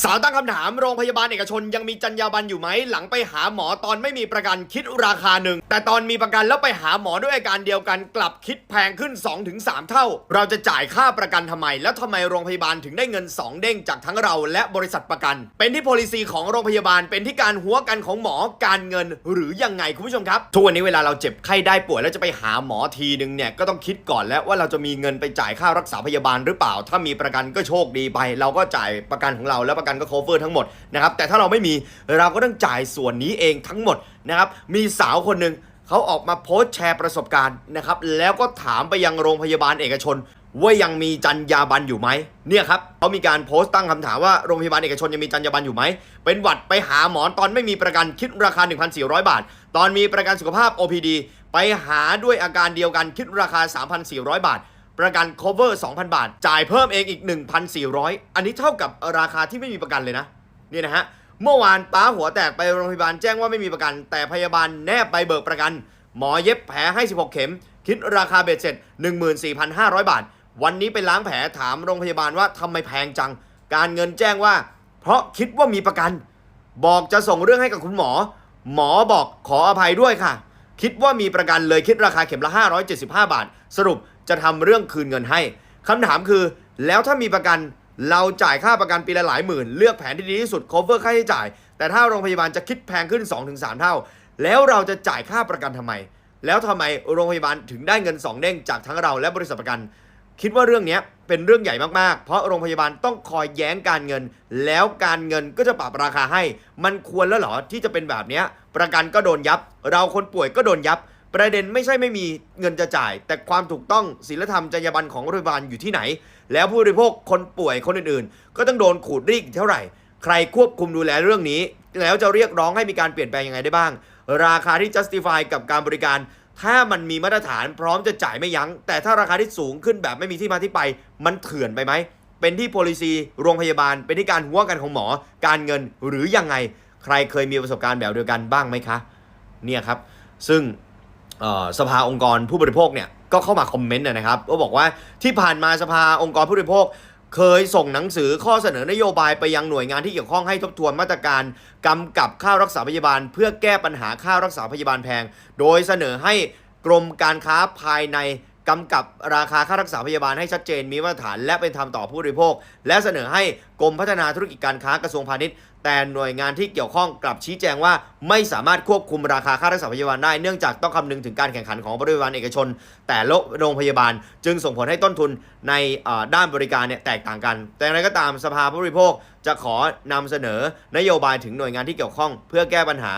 สาวตั้งคำถามโรงพยาบาลเอกชนยังมีจรรยาบรรณอยู่ไหมหลังไปหาหมอตอนไม่มีประกันคิดราคาหนึ่ง แต่ตอนมีประกันแล้วไปหาหมอด้วยอาการเดียวกันกลับคิดแพงขึ้น 2-3 เท่า เราจะจ่ายค่าประกันทำไม แล้วทำไมโรงพยาบาลถึงได้เงิน 2 เด้งจากทั้งเราและบริษัทประกัน เป็นที่ policy ของโรงพยาบาลเป็นที่การหัวกันของหมอการเงิน หรือยังไงคุณผู้ชมครับทุกวันนี้เวลาเราเจ็บไข้ได้ป่วยแล้วจะไปหาหมอทีนึงเนี่ยก็ต้องคิดก่อนแล้วว่าเราจะมีเงินไปจ่ายค่ารักษาพยาบาลหรือเปล่า ถ้ามีประกันก็โชคดีไป เราก็จ่ายประกันของเราแล้วประกันก็ cover ทั้งหมดนะครับแต่ถ้าเราไม่มีเราก็ต้องจ่ายส่วนนี้เองทั้งหมดนะครับมีสาวคนหนึ่งเขาออกมาโพสต์แชร์ประสบการณ์นะครับแล้วก็ถามไปยังโรงพยาบาลเอกชนว่ายังมีจรรยาบรรณอยู่ไหมเนี่ยครับเขามีการโพสต์ตั้งคำถามว่าโรงพยาบาลเอกชนยังมีจรรยาบรรณอยู่ไหม เป็นหวัดไปหาหมอตอนไม่มีประกันคิดราคา 1,400 บาท ตอนมีประกันสุขภาพ OPD ไปหาด้วยอาการเดียวกันคิดราคา 3,400 บาท ประกัน cover 2,000 บาท จ่ายเพิ่มเองอีก 1,400 อันนี้เท่ากับราคาที่ไม่มีประกันเลยนะนี่นะฮะเมื่อวานป้าหัวแตกไปโรงพยาบาลแจ้งว่าไม่มีประกัน แต่พยาบาลแนบใบเบิกประกัน หมอเย็บแผลให้ 16 เข็ม คิดราคาเบ็ดเสร็จ 14,500 บาท วันนี้ไปล้างแผลถามโรงพยาบาลว่าทำไมแพงจัง การเงินแจ้งว่า เพราะคิดว่ามีประกัน บอกจะส่งเรื่องให้กับคุณหมอ หมอบอกขออภัยด้วยค่ะ คิดว่ามีประกันเลยคิดราคาเข็มละ 575 บาท สรุป จะทำเรื่องคืนเงินให้คำถามคือ แล้วถ้ามีประกันเราจ่ายค่าประกันปีละหลายหมื่น เลือกแผนที่ดีที่สุด cover ค่าใช้จ่าย แต่ถ้าโรงพยาบาลจะคิดแพงขึ้น 2-3 เท่า แล้วเราจะจ่ายค่าประกันทำไม แล้วทำไมโรงพยาบาลถึงได้เงิน 2 เด้งจากทั้งเราและบริษัทประกัน คิดว่าเรื่องนี้เป็นเรื่องใหญ่มากๆ เพราะโรงพยาบาลต้องคอยแย้งการเงิน แล้วการเงินก็จะปรับราคาให้ มันควรแล้วเหรอที่จะเป็นแบบนี้ประกันก็โดนยับ เราคนป่วยก็โดนยับ ประเด็นไม่ใช่ไม่มีเงินจะจ่าย แต่ความถูกต้องศีลธรรมจรรยาบรรณของโรงพยาบาลอยู่ที่ไหน แล้วผู้บริโภคคนป่วยคนอื่นๆ ก็ต้องโดนขูดรีดเท่าไหร่ ใครควบคุมดูแลเรื่องนี้ แล้วจะเรียกร้องให้มีการเปลี่ยนแปลงยังไงได้บ้าง ราคาที่ justify กับการบริการ ถ้ามันมีมาตรฐานพร้อมจะจ่ายไม่ยัง้ง แต่ถ้าราคาที่สูงขึ้นแบบไม่มีที่มาที่ไป มันเถื่อนไปไหมเป็นที่ policy โรงพยาบาล เป็นที่การหัวกันของหมอ การเงินหรือยังไง ใครเคยมีประสบการณ์แบบเดียวกันบ้างไหมคะ เนี่ยครับ ซึ่ง สภาองค์กรผู้บริโภคเนี่ยก็เข้ามาคอมเมนต์นะครับก็บอกว่าที่ผ่านมาสภาองค์กรผู้บริโภค เคยส่งหนังสือข้อเสนอนโยบายไปยังหน่วยงานที่เกี่ยวข้องให้ทบทวนมาตรการกำกับค่ารักษาพยาบาล เพื่อแก้ปัญหาค่ารักษาพยาบาลแพง โดยเสนอให้กรมการค้าภายใน กำกับราคาค่ารักษาพยาบาลให้ชัดเจนมีมาตรฐานและเป็นธรรมต่อผู้บริโภค และเสนอให้กรมพัฒนาธุรกิจการค้ากระทรวงพาณิชย์ แต่หน่วยงานที่เกี่ยวข้องกลับชี้แจงว่า ไม่สามารถควบคุมราคาค่ารักษาพยาบาลได้เนื่องจากต้องคำนึงถึงการแข่งขันของบริวารเอกชน แต่ละโรงพยาบาล จึงส่งผลให้ต้นทุนในด้านบริการเนี่ยแตกต่างกัน แต่อย่างไรก็ตามสภาผู้บริโภคจะขอนำเสนอนโยบายถึงหน่วยงานที่เกี่ยวข้อง เพื่อแก้ปัญหา